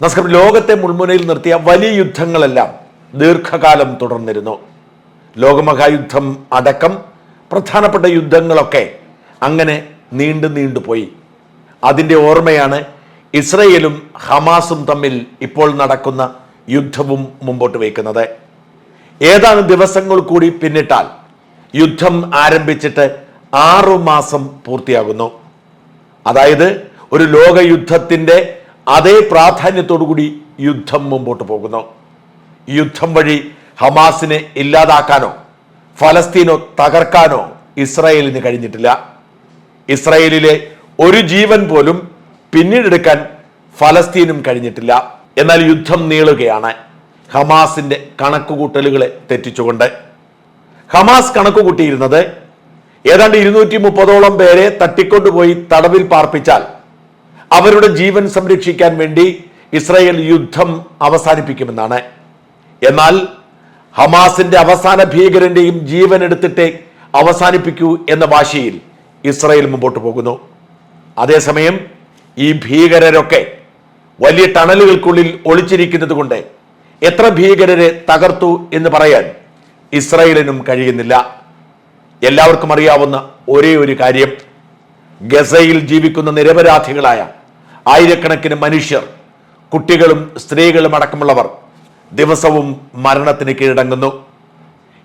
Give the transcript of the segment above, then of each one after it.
നമസ്കാരം ലോകത്തെ മുൾമുനയിൽ നിർത്തിയ വലിയ യുദ്ധങ്ങളെല്ലാം ദീർഘകാലം തുടർന്നിരുന്നു. ലോകമഹായുദ്ധം അടക്കം പ്രധാനപ്പെട്ട യുദ്ധങ്ങളൊക്കെ അങ്ങനെ നീണ്ടു നീണ്ടുപോയി അതിന്റെ ഓർമ്മയാണ് ഇസ്രയേലും ഹമാസും തമ്മിൽ ഇപ്പോൾ നടക്കുന്ന യുദ്ധവും മുമ്പോട്ട് വയ്ക്കുന്നത്. ഏതാനും ദിവസങ്ങൾ കൂടി പിന്നിട്ടാൽ യുദ്ധം ആരംഭിച്ചിട്ട് ആറു മാസം പൂർത്തിയാകുന്നു. അതായത് ഒരു ലോകയുദ്ധത്തിന്റെ അതേ പ്രാധാന്യത്തോടുകൂടി യുദ്ധം മുമ്പോട്ട് പോകുന്നു. യുദ്ധം വഴി ഹമാസിനെ ഇല്ലാതാക്കാനോ ഫലസ്തീനോ തകർക്കാനോ ഇസ്രായേലിന് കഴിഞ്ഞിട്ടില്ല. ഇസ്രായേലിലെ ഒരു ജീവൻ പോലും പിന്നീടെടുക്കാൻ ഫലസ്തീനും കഴിഞ്ഞിട്ടില്ല. എന്നാൽ യുദ്ധം നീളുകയാണ്. ഹമാസിന്റെ കണക്കുകൂട്ടലുകളെ തെറ്റിച്ചുകൊണ്ട്. ഹമാസ് കണക്കുകൂട്ടിയിരുന്നത് ഏതാണ്ട് ഇരുന്നൂറ്റി മുപ്പതോളം പേരെ തട്ടിക്കൊണ്ടുപോയി തടവിൽ പാർപ്പിച്ചാൽ അവരുടെ ജീവൻ സംരക്ഷിക്കാൻ വേണ്ടി ഇസ്രായേൽ യുദ്ധം അവസാനിപ്പിക്കുമെന്നാണ്. എന്നാൽ ഹമാസിന്റെ അവസാന ഭീകരന്റെയും ജീവൻ എടുത്തിട്ടേ അവസാനിപ്പിക്കൂ എന്ന വാശിയിൽ ഇസ്രായേൽ മുമ്പോട്ട് പോകുന്നു. അതേസമയം ഈ ഭീകരരൊക്കെ വലിയ ടണലുകൾക്കുള്ളിൽ ഒളിച്ചിരിക്കുന്നത് കൊണ്ട് എത്ര ഭീകരരെ തകർത്തു എന്ന് പറയാൻ ഇസ്രായേലിനും കഴിയുന്നില്ല. എല്ലാവർക്കും അറിയാവുന്ന ഒരേ ഒരു കാര്യം. ഗസയിൽ ജീവിക്കുന്ന നിരപരാധികളായ ആയിരക്കണക്കിന് മനുഷ്യർ കുട്ടികളും സ്ത്രീകളും അടക്കമുള്ളവർ ദിവസവും മരണത്തിന് കീഴടങ്ങുന്നു.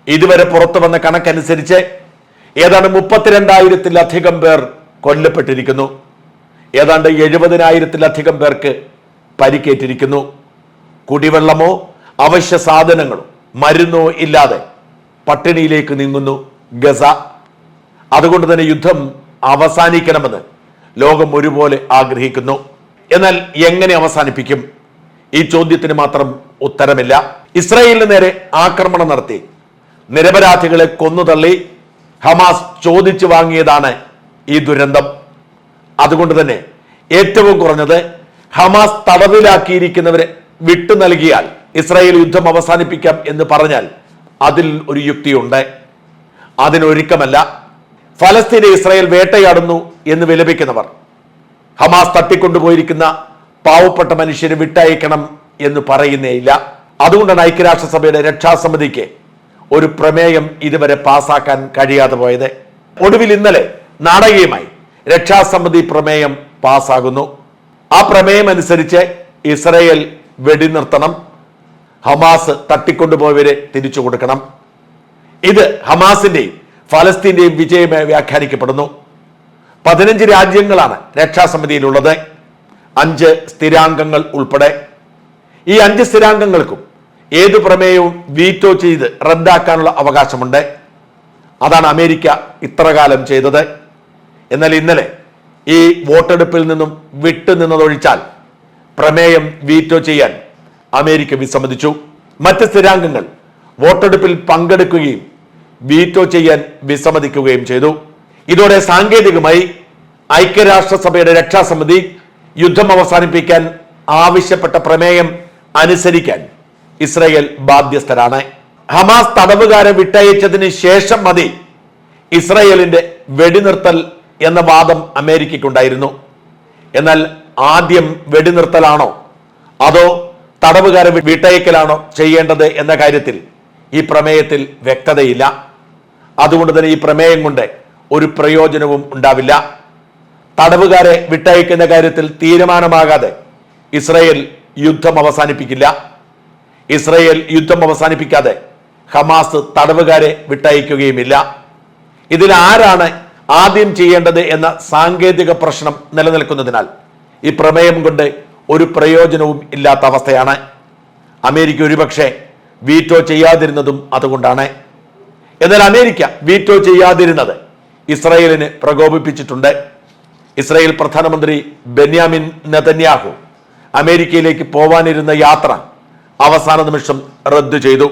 ഇതുവരെ പുറത്തു വന്ന കണക്കനുസരിച്ച് ഏതാണ്ട് മുപ്പത്തിരണ്ടായിരത്തിലധികം പേർ കൊല്ലപ്പെട്ടിരിക്കുന്നു. ഏതാണ്ട് എഴുപതിനായിരത്തിലധികം പേർക്ക് പരിക്കേറ്റിരിക്കുന്നു. കുടിവെള്ളമോ അവശ്യ സാധനങ്ങളോ മരുന്നോ ഇല്ലാതെ പട്ടിണിയിലേക്ക് നീങ്ങുന്നു ഗസ. അതുകൊണ്ട് തന്നെ യുദ്ധം അവസാനിക്കണമെന്ന് ലോകം ഒരുപോലെ ആഗ്രഹിക്കുന്നു. എന്നാൽ എങ്ങനെ അവസാനിപ്പിക്കും? ഈ ചോദ്യത്തിന് മാത്രം ഉത്തരമില്ല. ഇസ്രായേലിന് നേരെ ആക്രമണം നടത്തി. നിരപരാധികളെ കൊന്നുതള്ളി. ഹമാസ് ചോദിച്ചു വാങ്ങിയതാണ് ഈ ദുരന്തം. അതുകൊണ്ട് തന്നെ ഏറ്റവും കുറഞ്ഞത് ഹമാസ് തടവിലാക്കിയിരിക്കുന്നവരെ വിട്ടു നൽകിയാൽ ഇസ്രായേൽ യുദ്ധം അവസാനിപ്പിക്കാം എന്ന് പറഞ്ഞാൽ അതിൽ ഒരു യുക്തിയുണ്ട്. അതിനൊരുക്കമല്ല. ഫലസ്തീനെ ഇസ്രായേൽ വേട്ടയാടുന്നു എന്ന് വിലപിക്കുന്നവർ. ഹമാസ് തട്ടിക്കൊണ്ടുപോയിരിക്കുന്ന പാവപ്പെട്ട മനുഷ്യരെ വിട്ടയക്കണം എന്ന് പറയുന്നേയില്ല. അതുകൊണ്ടാണ് ഐക്യരാഷ്ട്രസഭയുടെ രക്ഷാസമിതിക്ക് ഒരു പ്രമേയം ഇതുവരെ പാസാക്കാൻ കഴിയാതെ പോയത്. ഒടുവിൽ ഇന്നലെ നാടകീയമായി രക്ഷാസമിതി പ്രമേയം പാസ്സാകുന്നു ആ പ്രമേയം അനുസരിച്ച് ഇസ്രയേൽ വെടിനിർത്തണം. ഹമാസ് തട്ടിക്കൊണ്ടുപോയവരെ തിരിച്ചു കൊടുക്കണം. ഇത് ഹമാസിന്റെയും ഫലസ്തീന്റെയും വിജയമായി വ്യാഖ്യാനിക്കപ്പെടുന്നു. പതിനഞ്ച് രാജ്യങ്ങളാണ് രക്ഷാസമിതിയിലുള്ളത്. അഞ്ച് സ്ഥിരാംഗങ്ങൾ ഉൾപ്പെടെ. ഈ അഞ്ച് സ്ഥിരാംഗങ്ങൾക്കും ഏതു പ്രമേയവും വീറ്റോ ചെയ്ത് റദ്ദാക്കാനുള്ള അവകാശമുണ്ട്. അതാണ് അമേരിക്ക ഇത്രകാലം ചെയ്തത്. എന്നാൽ ഇന്നലെ ഈ വോട്ടെടുപ്പിൽ നിന്നും വിട്ടുനിന്നതൊഴിച്ചാൽ പ്രമേയം വീറ്റോ ചെയ്യാൻ അമേരിക്ക വിസമ്മതിച്ചു. മറ്റ് സ്ഥിരാംഗങ്ങൾ വോട്ടെടുപ്പിൽ പങ്കെടുക്കുകയും വീറ്റോ ചെയ്യാൻ വിസമ്മതിക്കുകയും ചെയ്തു. ഇതോടെ സാങ്കേതികമായി ഐക്യരാഷ്ട്രസഭയുടെ രക്ഷാസമിതി യുദ്ധം അവസാനിപ്പിക്കാൻ ആവശ്യപ്പെട്ട പ്രമേയം അനുസരിക്കാൻ ഇസ്രയേൽ ബാധ്യസ്ഥരാണ്. ഹമാസ് തടവുകാരെ വിട്ടയച്ചതിന് ശേഷം മതി ഇസ്രയേലിന്റെ വെടിനിർത്തൽ എന്ന വാദം അമേരിക്കയ്ക്കുണ്ടായിരുന്നു. എന്നാൽ ആദ്യം വെടിനിർത്തലാണോ? അതോ തടവുകാരെ വിട്ടയക്കലാണോ ചെയ്യേണ്ടത് എന്ന കാര്യത്തിൽ ഈ പ്രമേയത്തിൽ വ്യക്തതയില്ല. അതുകൊണ്ട് തന്നെ ഈ പ്രമേയം കൊണ്ട് ഒരു പ്രയോജനവും ഉണ്ടാവില്ല. തടവുകാരെ വിട്ടയക്കുന്ന കാര്യത്തിൽ തീരുമാനമാകാതെ ഇസ്രയേൽ യുദ്ധം അവസാനിപ്പിക്കില്ല. ഇസ്രയേൽ യുദ്ധം അവസാനിപ്പിക്കാതെ ഹമാസ് തടവുകാരെ വിട്ടയക്കുകയുമില്ല. ഇതിൽ ആരാണ് ആദ്യം ചെയ്യേണ്ടത് എന്ന സാങ്കേതിക പ്രശ്നം നിലനിൽക്കുന്നതിനാൽ ഈ പ്രമേയം കൊണ്ട് ഒരു പ്രയോജനവും ഇല്ലാത്ത അവസ്ഥയാണ്. അമേരിക്ക ഒരുപക്ഷെ വീറ്റോ ചെയ്യാതിരുന്നതും അതുകൊണ്ടാണ്. എന്നാൽ അമേരിക്ക വീറ്റോ ചെയ്യാതിരുന്നത്. ഇസ്രായേലിനെ പ്രകോപിപ്പിച്ചിട്ടുണ്ട്. ഇസ്രായേൽ പ്രധാനമന്ത്രി ബെന്യാമിൻ നെതന്യാഹു അമേരിക്കയിലേക്ക് പോവാനിരുന്ന യാത്ര അവസാന നിമിഷം റദ്ദു ചെയ്തു.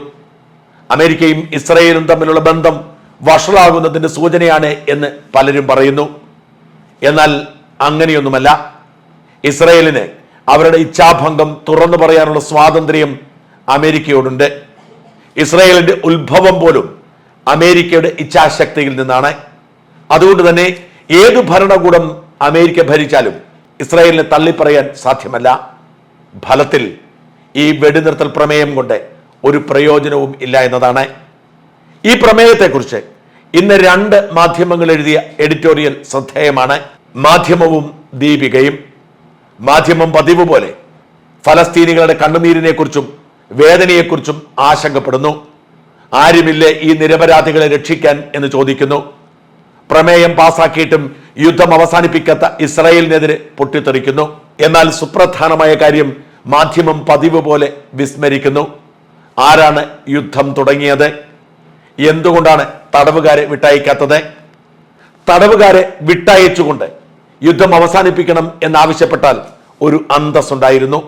അമേരിക്കയും ഇസ്രായേലും തമ്മിലുള്ള ബന്ധം വഷളാകുന്നതിന്റെ സൂചനയാണ് എന്ന് പലരും പറയുന്നു. എന്നാൽ അങ്ങനെയൊന്നുമല്ല. ഇസ്രായേലിന് അവരുടെ ഇച്ഛാഭംഗം തുറന്നു പറയാനുള്ള സ്വാതന്ത്ര്യം അമേരിക്കയോടുണ്ട്. ഇസ്രായേലിന്റെ ഉത്ഭവം പോലും അമേരിക്കയുടെ ഇച്ഛാശക്തിയിൽ നിന്നാണ്. അതുകൊണ്ട് തന്നെ ഏത് ഭരണകൂടം അമേരിക്ക ഭരിച്ചാലും ഇസ്രായേലിനെ തള്ളിപ്പറയാൻ സാധ്യമല്ല. ഫലത്തിൽ ഈ വെടിനിർത്തൽ പ്രമേയം കൊണ്ട് ഒരു പ്രയോജനവും ഇല്ല എന്നതാണ്. ഈ പ്രമേയത്തെക്കുറിച്ച് ഇന്ന് രണ്ട് മാധ്യമങ്ങൾ എഴുതിയ എഡിറ്റോറിയൽ ശ്രദ്ധേയമാണ്. മാധ്യമവും ദീപികയും. മാധ്യമം പതിവ് പോലെ ഫലസ്തീനികളുടെ കണ്ണുനീരിനെക്കുറിച്ചും വേദനയെക്കുറിച്ചും ആശങ്കപ്പെടുന്നു. ആരുമില്ലേ ഈ നിരപരാധികളെ രക്ഷിക്കാൻ എന്ന് ചോദിക്കുന്നു. പ്രമേയം പാസാക്കിയിട്ടും യുദ്ധം അവസാനിപ്പിക്കാത്ത ഇസ്രായേലിനെതിരെ പൊട്ടിത്തെറിക്കുന്നു. എന്നാൽ സുപ്രധാനമായ കാര്യം മാധ്യമം പതിവ് പോലെ വിസ്മരിക്കുന്നു. ആരാണ് യുദ്ധം തുടങ്ങിയത്? എന്തുകൊണ്ടാണ് തടവുകാരെ വിട്ടയക്കാത്തത്? തടവുകാരെ വിട്ടയച്ചുകൊണ്ട് യുദ്ധം അവസാനിപ്പിക്കണം എന്നാവശ്യപ്പെട്ടാൽ ഒരു അന്തസ്സുണ്ടായിരുന്നു.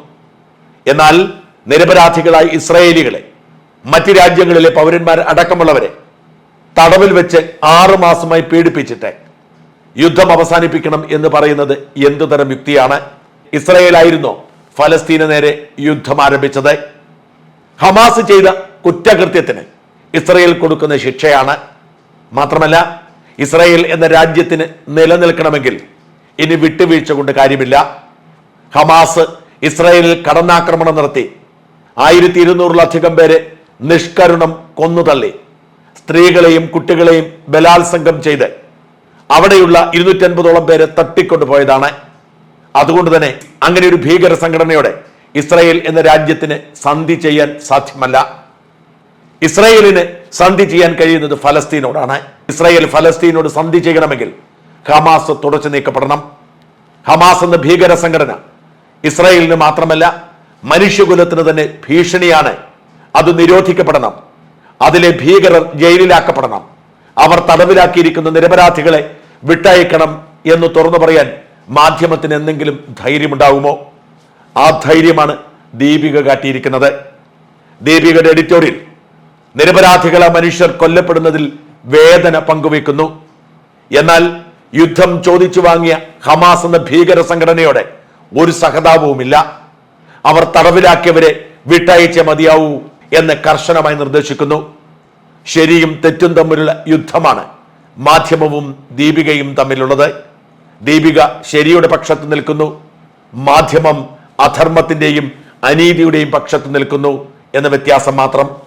എന്നാൽ നിരപരാധികളായ ഇസ്രായേലികളെ മറ്റ് രാജ്യങ്ങളിലെ പൗരന്മാർ അടക്കമുള്ളവരെ തടവിൽ വെച്ച് ആറു മാസമായി പീഡിപ്പിച്ചിട്ട് യുദ്ധം അവസാനിപ്പിക്കണം എന്ന് പറയുന്നത് എന്തു തരം യുക്തിയാണ്? ഇസ്രയേലായിരുന്നു ഫലസ്തീന് നേരെ യുദ്ധം ആരംഭിച്ചത്. ഹമാസ് ചെയ്ത കുറ്റകൃത്യത്തിന് ഇസ്രയേൽ കൊടുക്കുന്ന ശിക്ഷയാണ്. മാത്രമല്ല ഇസ്രയേൽ എന്ന രാജ്യത്തിന് നിലനിൽക്കണമെങ്കിൽ ഇനി വിട്ടുവീഴ്ച കൊണ്ട് കാര്യമില്ല. ഹമാസ് ഇസ്രയേലിൽ കടന്നാക്രമണം നടത്തി. ആയിരത്തി ഇരുന്നൂറിലധികം പേരെ നിഷ്കരുണം കൊന്നുതള്ളി. സ്ത്രീകളെയും കുട്ടികളെയും ബലാത്സംഗം ചെയ്ത് അവിടെയുള്ള ഇരുന്നൂറ്റൻപതോളം പേരെ തട്ടിക്കൊണ്ടുപോയതാണ്. അതുകൊണ്ട് തന്നെ അങ്ങനെ ഒരു ഭീകര സംഘടനയോടെ ഇസ്രായേൽ എന്ന രാജ്യത്തിന് സന്ധി ചെയ്യാൻ സാധ്യമല്ല. ഇസ്രായേലിന് സന്ധി ചെയ്യാൻ കഴിയുന്നത് ഫലസ്തീനോടാണ്. ഇസ്രായേൽ ഫലസ്തീനോട് സന്ധി ചെയ്യണമെങ്കിൽ ഹമാസ് തുടച്ചു നീക്കപ്പെടണം. ഹമാസ് എന്ന ഭീകര സംഘടന ഇസ്രായേലിന് മാത്രമല്ല മനുഷ്യകുലത്തിന് തന്നെ ഭീഷണിയാണ് അത് നിരോധിക്കപ്പെടണം. അതിലെ ഭീകരർ ജയിലിലാക്കപ്പെടണം. അവർ തടവിലാക്കിയിരിക്കുന്ന നിരപരാധികളെ വിട്ടയക്കണം എന്ന് തുറന്നു പറയാൻ മാധ്യമത്തിന് എന്തെങ്കിലും ധൈര്യമുണ്ടാകുമോ ആ ധൈര്യമാണ് ദീപിക കാട്ടിയിരിക്കുന്നത്. ദീപികയുടെ എഡിറ്റോറിയൽ നിരപരാധികളെ മനുഷ്യർ കൊല്ലപ്പെടുന്നതിൽ വേദന പങ്കുവെക്കുന്നു എന്നാൽ യുദ്ധം ചോദിച്ചു വാങ്ങിയ ഹമാസ് എന്ന ഭീകര സംഘടനയോടെ ഒരു സഹതാപവുമില്ല. അവർ തടവിലാക്കിയവരെ വിട്ടയച്ചേ മതിയാവൂ എന്ന് കർശനമായി നിർദ്ദേശിക്കുന്നു. ശരിയും തെറ്റും തമ്മിലുള്ള യുദ്ധമാണ് മാധ്യമവും ദീപികയും തമ്മിലുള്ളത്. ദീപിക ശരിയുടെ പക്ഷത്ത് നിൽക്കുന്നു. മാധ്യമം അധർമ്മത്തിന്റെയും അനീതിയുടെയും പക്ഷത്ത് നിൽക്കുന്നു എന്ന വ്യത്യാസം മാത്രം.